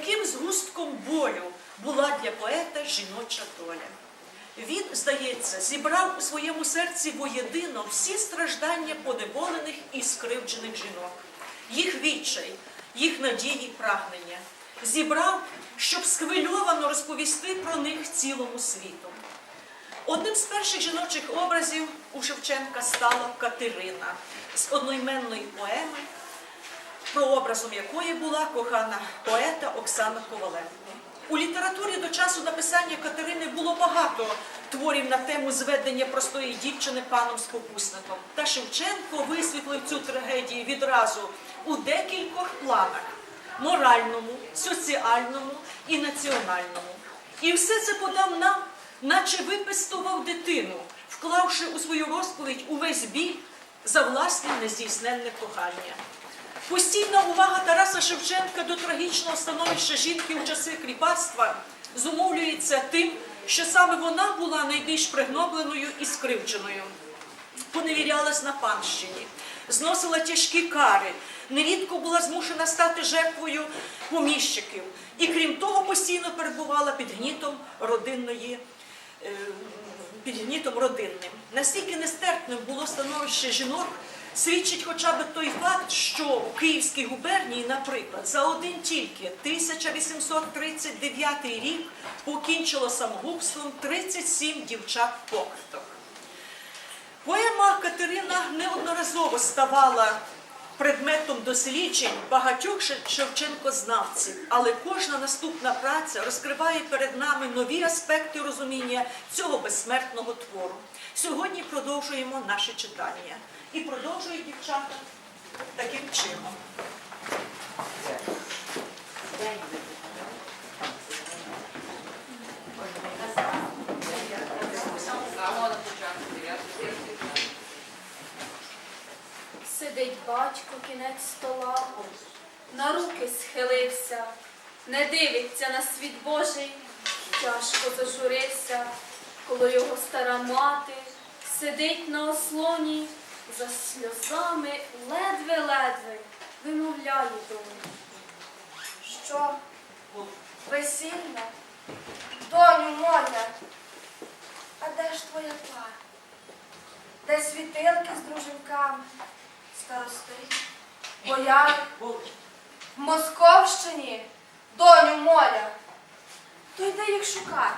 яким згустком болю була для поета жіноча доля. Він, здається, зібрав у своєму серці воєдино всі страждання поневолених і скривджених жінок, їх відчай, їх надії і прагнення. Зібрав, щоб схвильовано розповісти про них цілому світу. Одним з перших жіночих образів у Шевченка стала Катерина з одноіменної поеми прообразом якої була кохана поета Оксана Коваленко. У літературі до часу написання Катерини було багато творів на тему зведення простої дівчини паном спокусником. Та Шевченко висвітлив цю трагедію відразу у декількох планах моральному, соціальному і національному. І все це подав нам, наче випестував дитину, вклавши у свою розповідь увесь біль за власне нездійсненне кохання. Постійна увага Тараса Шевченка до трагічного становища жінки у часи кріпацтва зумовлюється тим, що саме вона була найбільш пригнобленою і скривдженою. Поневірялась на панщині, зносила тяжкі кари, нерідко була змушена стати жертвою поміщиків, і крім того, постійно перебувала під гнітом родинної. е, Під гнітом родинним. Настільки нестерпним було становище жінок, свідчить хоча б той факт, що в Київській губернії, наприклад, за один тільки 1839 рік покінчило самогубством 37 дівчат-покриток. Поема Катерина неодноразово ставала предметом досліджень багатьох Ше- Шевченкознавців, але кожна наступна праця розкриває перед нами нові аспекти розуміння цього безсмертного твору. Сьогодні продовжуємо наше читання. І продовжують дівчата таким чином. Сидить батько кінець стола, на руки схилився, не дивиться на світ Божий, тяжко зажурився, коли його стара мати сидить на ослоні, за сльозами ледве-ледве вимовляє доню. Що? Весілля? Доню моя, а де ж твоя пара? Де світилки з дружинками, старости, бояри? В Московщині, доню моя, то йди їх шукати.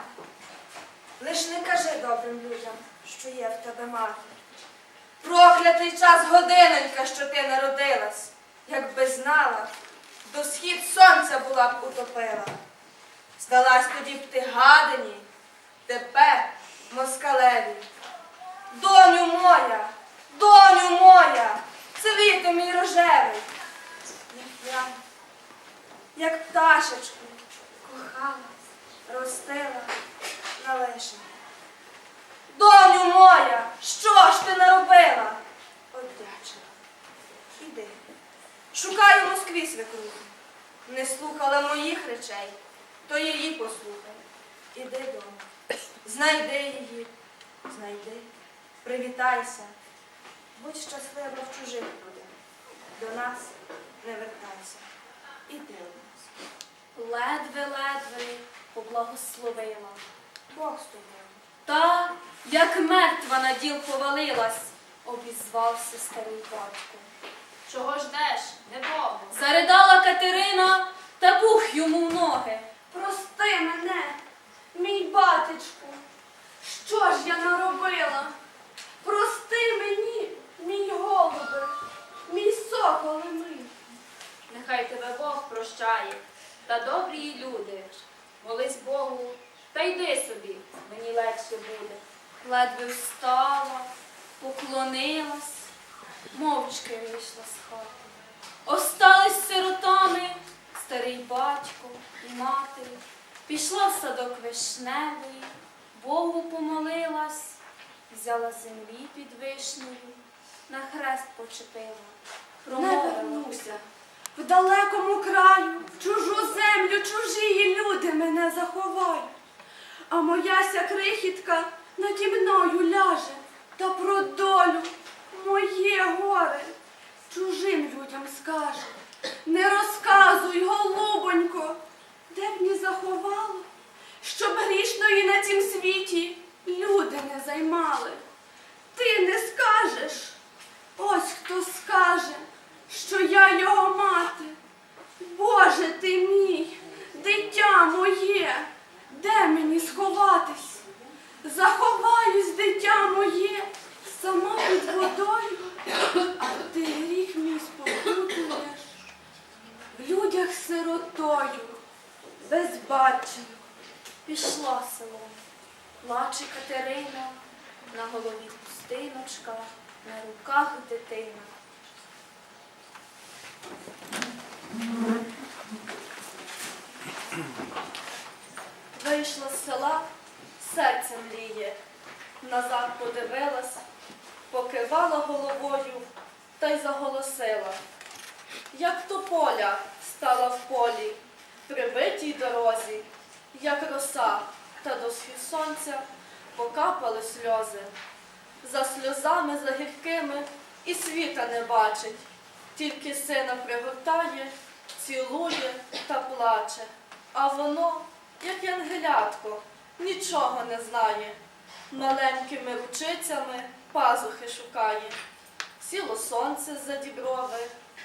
Лиш не кажи добрим людям, що є в тебе мати. Проклятий час годинонька, що ти народилась, якби знала, до схід сонця була б утопила. Здалась тоді б ти гадині, тепер москалеві. Доню моя, доню моя, рожевий. Як я, як пташечку, кохала, ростила, налишила. Доню моя, що ж ти наробила? Одячила. Іди. Шукаю Москві свекруху. Не слухала моїх речей, то її послухай. Іди дома. Знайди її, знайди, привітайся. Будь щаслива в чужих. До нас не вертайся. Іди у нас. Ледве-ледве поблагословила. Бог з тобою. Та, як мертва на діл повалилась, обізвався старий батько. Чого ждеш? Недовго. Заридала Катерина та бух йому в ноги. Прости мене, мій батечку. Що ж я наробила? Прости мені, мій голубе, мій соколе мій. Нехай тебе Бог прощає, та добрі люди. Молись Богу, та йди собі, мені легше буде. Ледве встала, поклонилась, мовчки вийшла з хати. Остались сиротами старий батько і мати. Пішла в садок вишневий, Богу помолилась, взяла землі під вишнею, на хрест почепила. Не В далекому краю, в чужу землю, чужі люди мене заховають. А мояся крихітка наді мною ляже, та про долю моє горе чужим людям скаже. Не розказуй, голубонько, де б ні заховало, щоб і на цім світі люди не займали. Ти не скажеш. Ось хто скаже, що я його мати. Боже ти мій, дитя моє, де мені сховатись? Заховаюсь, дитя моє, сама під водою, а ти гріх мій спокутуєш. В людях сиротою, безбаченою. Пішла селом. Плаче Катерина, на голові пустиночка, на руках дитина. Вийшла з села, серце мліє, назад подивилась, покивала головою та й заголосила. Як тополя стала в полі, при битій дорозі, як роса, та до сонця покапали сльози. За сльозами за гіркими і світа не бачить, тільки сина пригортає, цілує та плаче. А воно, як янгелятко, нічого не знає. Маленькими ручицями пазухи шукає. Сіло сонце з-за діброви,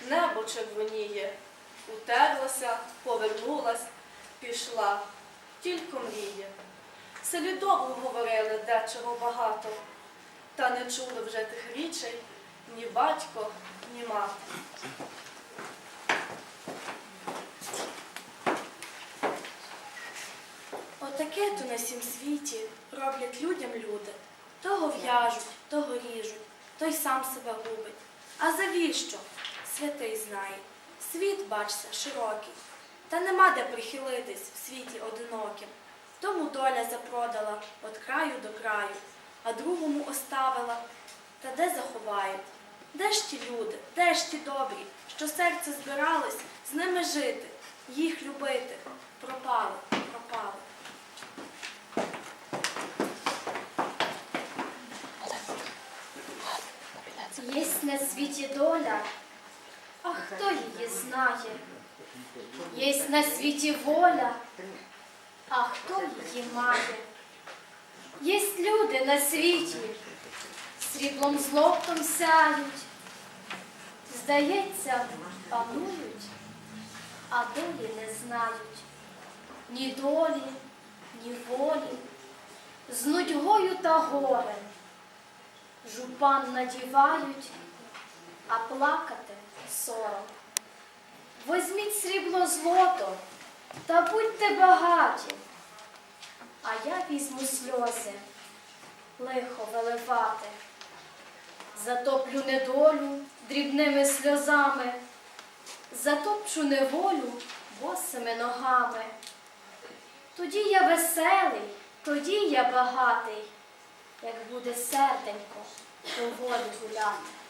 небо червоніє. Утерлася, повернулась, пішла, тільки мріє. Селі довго говорили дечого багато, та не чули вже тих річей ні батько, ні мати. Отаке то на сім світі роблять людям люди. Того в'яжуть, того ріжуть, той сам себе губить. А завіщо? Святий знає. Світ, бачся, широкий. Та нема де прихилитись в світі одиноким. Тому доля запродала від краю до краю, а другому оставила. Та де заховають? Де ж ті люди, де ж ті добрі, що серце збирались з ними жити, їх любити? Пропали, пропали. Єсть на світі доля, а хто її знає? Єсть на світі воля, а хто її має? Єсть люди на світі, сріблом злоптом сяють. Здається, панують, а долі не знають. Ні долі, ні волі, з нудьгою та горем. Жупан надівають, а плакати сором. Возьміть срібло злото та будьте багаті, а я візьму сльози, лихо виливати. Затоплю недолю дрібними сльозами, затопчу неволю босими ногами. Тоді я веселий, тоді я багатий як буде серденько до волі гуляти.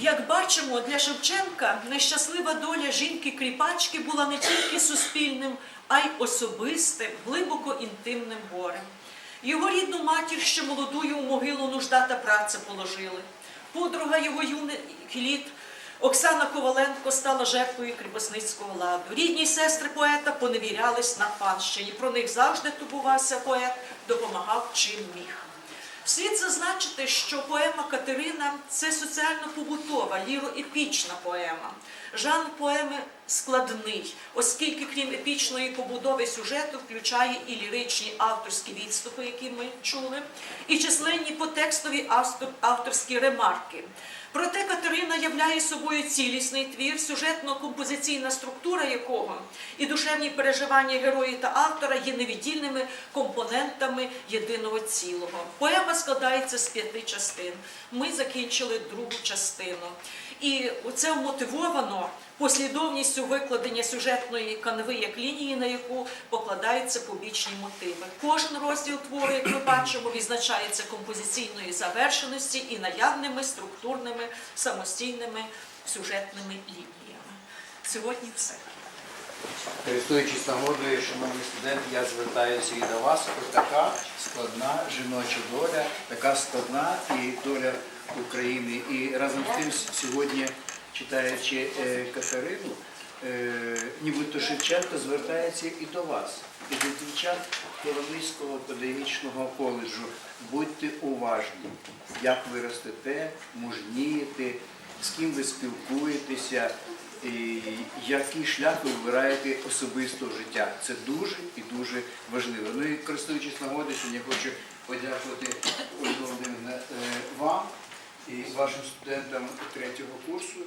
Як бачимо, для Шевченка нещаслива доля жінки-кріпачки була не тільки суспільним, а й особистим, глибоко інтимним горем. Його рідну матір ще молодою у могилу нужда та праця положили. Подруга його юних літ Оксана Коваленко стала жертвою кріпосницького ладу. Рідні сестри поета поневірялись на панщині. Про них завжди турбувався поет, допомагав чим міг. Слід зазначити, що поема Катерина це соціально-побутова, ліроепічна поема. Жанр поеми складний, оскільки крім епічної побудови сюжету включає і ліричні авторські відступи, які ми чули, і численні потекстові автор- авторські ремарки. Проте Катерина являє собою цілісний твір, сюжетно-композиційна структура якого і душевні переживання героїв та автора є невіддільними компонентами єдиного цілого. Поема складається з п'яти частин. Ми закінчили другу частину. І це вмотивовано послідовністю викладення сюжетної канви як лінії, на яку покладаються побічні мотиви. Кожен розділ твору, як ми бачимо, відзначається композиційної завершеності і наявними структурними самостійними сюжетними лініями. Сьогодні все. Користуючись нагодою, шановні студенти, я звертаюся і до вас. Ось така складна жіноча доля, така складна і доля України. І разом з тим сьогодні читаючи е, Катерину, е, нібито Шевченко звертається і до вас, і до дівчат Коломийського педагогічного коледжу. Будьте уважні, як ви ростете, мужнієте, з ким ви спілкуєтеся, і який шлях ви вибираєте особистого життя. Це дуже і дуже важливо. Ну і користуючись нагодою, сьогодні хочу подякувати Ольга Володимирівна е, вам і вашим студентам третього курсу.